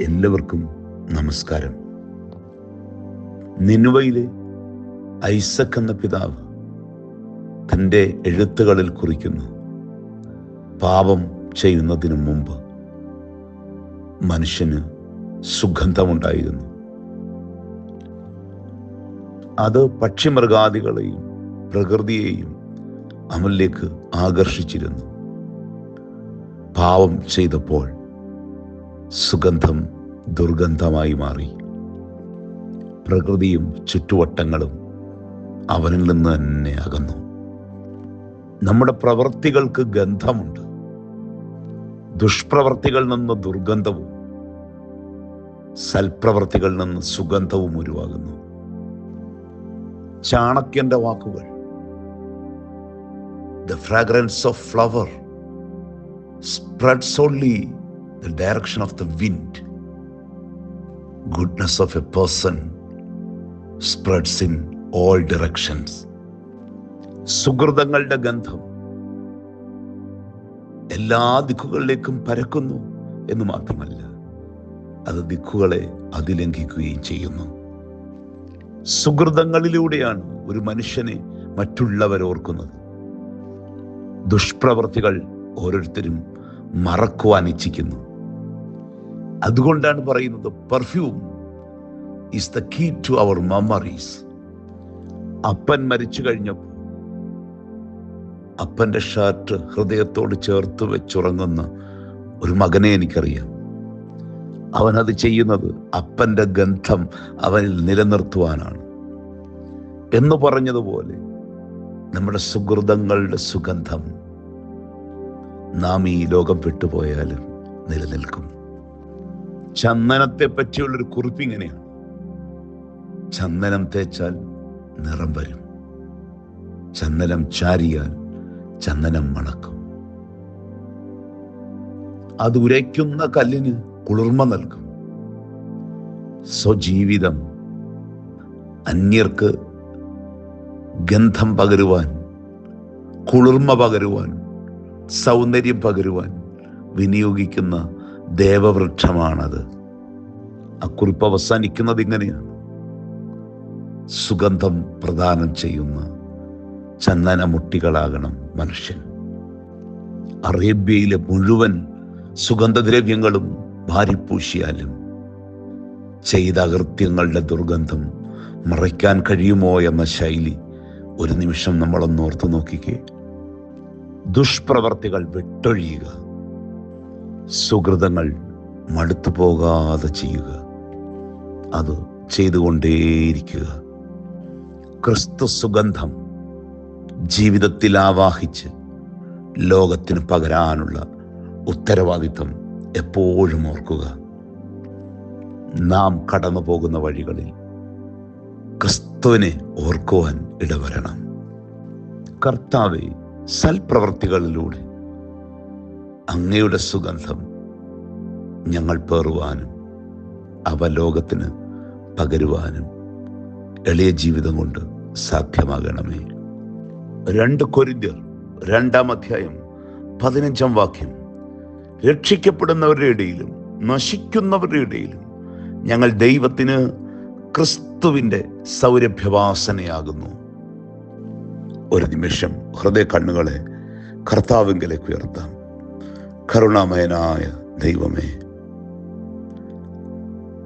എല്ലാവർക്കും നമസ്കാരം. നിനുവയിലെ ഐസക് എന്ന പിതാവ് തന്റെ എഴുത്തുകളിൽ കുറിക്കുന്നു. പാപം ചെയ്യുന്നതിന് മുമ്പ് മനുഷ്യന് സുഗന്ധമുണ്ടായിരുന്നു. അത് പക്ഷിമൃഗാദികളെയും പ്രകൃതിയെയും അവനിലേക്ക് ആകർഷിച്ചിരുന്നു. പാവം ചെയ്തപ്പോൾ സുഗന്ധം ദുർഗന്ധമായി മാറി. പ്രകൃതിയും ചുറ്റുവട്ടങ്ങളും അവനിൽ നിന്ന് തന്നെ അകന്നു. നമ്മുടെ പ്രവൃത്തികൾക്ക് ഗന്ധമുണ്ട്. ദുഷ്പ്രവർത്തികളിൽ നിന്ന് ദുർഗന്ധവും സൽപ്രവർത്തികളിൽ നിന്ന് സുഗന്ധവും ഉരുവാകുന്നു. ചാണക്യന്റെ വാക്കുകൾ the fragrance of flower spreads only the direction of the wind. Goodness of a person spreads in all directions. സുഹൃതങ്ങളുടെ ഗന്ധം എല്ലാ ദിക്കുകളിലേക്കും പരക്കുന്നു എന്ന് മാത്രമല്ല അത് ദിക്കുകളെ അതിലംഘിക്കുകയും ചെയ്യുന്നു സുഹൃതങ്ങളിലൂടെയാണ് ഒരു മനുഷ്യനെ മറ്റുള്ളവർ ഓർക്കുന്നത് ദുഷ്പ്രവർത്തികൾ ഓരോരുത്തരും മറക്കുവാൻ ഇച്ഛിക്കുന്നു അതുകൊണ്ടാണ് പറയുന്നത് perfume is the key to our memories അപ്പൻ മരിച്ചു കഴിഞ്ഞപ്പോൾ അപ്പന്റെ ഷർട്ട് ഹൃദയത്തോട് ചേർത്ത് വെച്ചുറങ്ങുന്ന ഒരു മകനെ എനിക്കറിയാം. അവനത് ചെയ്യുന്നത് അപ്പന്റെ ഗന്ധം അവനിൽ നിലനിർത്തുവാനാണ്. എന്ന് പറഞ്ഞതുപോലെ നമ്മുടെ സുഹൃതങ്ങളുടെ സുഗന്ധം നാം ഈ ലോകം വിട്ടുപോയാലും നിലനിൽക്കും. ചന്ദനത്തെ പറ്റിയുള്ളൊരു കുറിപ്പ് ഇങ്ങനെയാണ്. ചന്ദനം തേച്ചാൽ നിറം വരും. ചന്ദനം ചാരിയാൽ ചന്ദനം മണക്കും. അത് ഉരയ്ക്കുന്ന കല്ലിന് കുളിർമ നൽകും. സ്വജീവിതം അന്യർക്ക് ഗന്ധം പകരുവാൻ കുളിർമ പകരുവാൻ സൗന്ദര്യം പകരുവാൻ വിനിയോഗിക്കുന്ന ദേവവൃക്ഷമാണത്. ആ കുറിപ്പ് അവസാനിക്കുന്നത് ഇങ്ങനെയാണ്. സുഗന്ധം പ്രദാനം ചെയ്യുന്ന ചന്ദന മുട്ടികളാകണം മനുഷ്യൻ. അറേബ്യയിലെ മുഴുവൻ സുഗന്ധദ്രവ്യങ്ങളും ഭാരിപ്പൂശിയാലും ചെയ്ത അകൃത്യങ്ങളുടെ ദുർഗന്ധം മറയ്ക്കാൻ കഴിയുമോ എന്ന ശൈലി ഒരു നിമിഷം നമ്മളൊന്ന് ഓർത്തു നോക്കിക്കേ. ദുഷ്പ്രവർത്തികൾ വിട്ടൊഴിയുക. സുഹൃതങ്ങൾ മടുത്തു പോകാതെ ചെയ്യുക. അത് ചെയ്തുകൊണ്ടേയിരിക്കുക. ക്രിസ്തു സുഗന്ധം ജീവിതത്തിൽ ആവാഹിച്ച് ലോകത്തിന് പകരാനുള്ള ഉത്തരവാദിത്വം എപ്പോഴും ഓർക്കുക. നാം കടന്നു പോകുന്ന വഴികളിൽ ക്രിസ്തുവിനെ ഓർക്കുവാൻ ഇടവരണം. കർത്താവെ സൽപ്രവർത്തികളിലൂടെ അങ്ങയുടെ സുഗന്ധം ഞങ്ങൾ പേറുവാനും അവ ലോകത്തിന് പകരുവാനും എളിയ ജീവിതം കൊണ്ട് സാധ്യമാകണമേ. രണ്ട് കൊരിന്തിയർ രണ്ടാം അധ്യായം പതിനഞ്ചാം വാക്യം. രക്ഷിക്കപ്പെടുന്നവരുടെ ഇടയിലും നശിക്കുന്നവരുടെ ഇടയിലും ഞങ്ങൾ ദൈവത്തിന് ക്രിസ്തുവിന്റെ സൗരഭ്യവാസനയാകുന്നു. ഒരു നിമിഷം ഹൃദയ കണ്ണുകളെ കർത്താവിങ്കലേക്ക് ഉയർത്താം. കരുണാമയനായ ദൈവമേ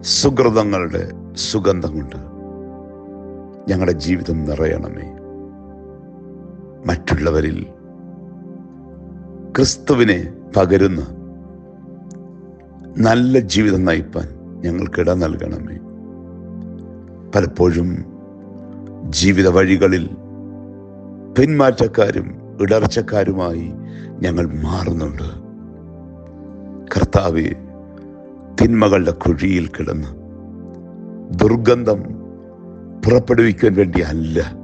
സുഹൃതങ്ങളുടെ സുഗന്ധം കൊണ്ട് ഞങ്ങളുടെ ജീവിതം നിറയണമേ. മറ്റുള്ളവരിൽ ക്രിസ്തുവിനെ പകരുന്ന നല്ല ജീവിതം നയിപ്പാൻ ഞങ്ങൾക്കിട നൽകണമേ. പലപ്പോഴും ജീവിത വഴികളിൽ പിന്മാറ്റക്കാരും ഇടർച്ചക്കാരുമായി ഞങ്ങൾ മാറുന്നുണ്ട്. കർത്താവെ തിന്മകളുടെ കുഴിയിൽ കിടന്ന് ദുർഗന്ധം പുറപ്പെടുവിക്കാൻ വേണ്ടി അല്ല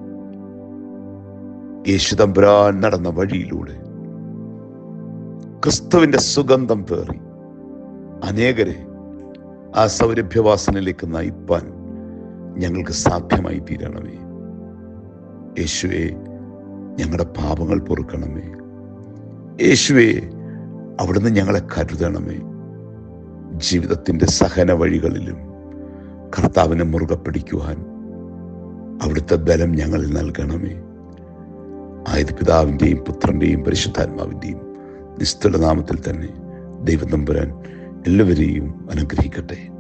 യേശുദമ്പുരാൻ നടന്ന വഴിയിലൂടെ ക്രിസ്തുവിന്റെ സുഗന്ധം പേറി അനേകരെ ആ സൗരഭ്യവാസനയിലേക്ക് നയിപ്പാൻ ഞങ്ങൾക്ക് സാധ്യമായി തീരണമേ. യേശുവെ ഞങ്ങളുടെ പാപങ്ങൾ പൊറുക്കണമേ. യേശുവെ അവിടുന്ന് ഞങ്ങളെ കരുതണമേ. ജീവിതത്തിന്റെ സഹന വഴികളിലും കർത്താവിനെ മുറുകെ പിടിക്കുവാൻ അവിടുത്തെ ബലം ഞങ്ങളിൽ നൽകണമേ. ആയത് പിതാവിന്റെയും പുത്രന്റെയും പരിശുദ്ധാത്മാവിന്റെയും നിസ്തുല നാമത്തിൽ തന്നെ ദൈവം തമ്പുരാൻ എല്ലാവരെയും അനുഗ്രഹിക്കട്ടെ.